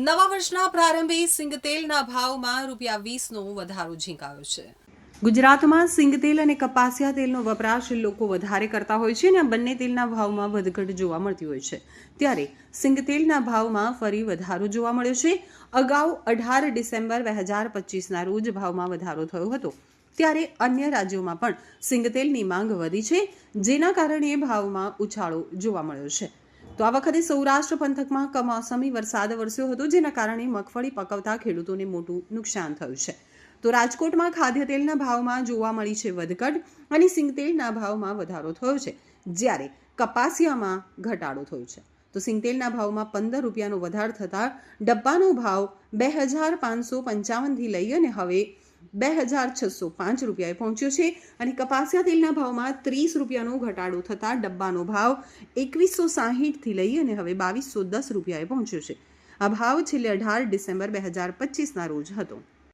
નવા વર્ષના પ્રારંભે સિંગતેલના ભાવમાં રૂપિયા વીસનો વધારો ઝીંકાયો છે. ગુજરાતમાં સિંગતેલ અને કપાસિયા તેલનો વપરાશ લોકો વધારે કરતા હોય છે અને બંને તેલના ભાવમાં વધઘટ જોવા મળતી હોય છે. ત્યારે સિંગતેલના ભાવમાં ફરી વધારો જોવા મળ્યો છે. અગાઉ અઢાર ડિસેમ્બર બે હજાર પચીસના રોજ ભાવમાં વધારો થયો હતો. ત્યારે અન્ય રાજ્યોમાં પણ સિંગતેલની માંગ વધી છે, જેના કારણે ભાવમાં ઉછાળો જોવા મળ્યો છે. તો આ વખતે સૌરાષ્ટ્ર પંથકમાં કમોસમી વરસાદ વરસ્યો હતો, જેના કારણે મગફળી પકવતા ખેડૂતોને મોટું નુકસાન થયું છે. તો રાજકોટમાં ખાદ્ય તેલના ભાવમાં જોવા મળી છે વધઘટ અને સિંગતેલના ભાવમાં વધારો થયો છે, જ્યારે કપાસિયામાં ઘટાડો થયો છે. તો સિંગતેલના ભાવમાં પંદર રૂપિયાનો વધારો થતાં ડબ્બાનો ભાવ બે હજાર પાંચસો પંચાવનથી લઈ અને હવે બે હજાર છસો પાંચ રૂપિયાએ પહોંચ્યો છે અને કપાસિયા તેલના ભાવમાં ત્રીસ રૂપિયાનો ઘટાડો થતાં ડબ્બાનો ભાવ એકવીસો સાહીઠથી લઈ અને હવે બાવીસો દસ રૂપિયાએ પહોંચ્યો છે. આ ભાવ છેલ્લે અઢાર ડિસેમ્બર બે હજાર પચીસના રોજ હતો.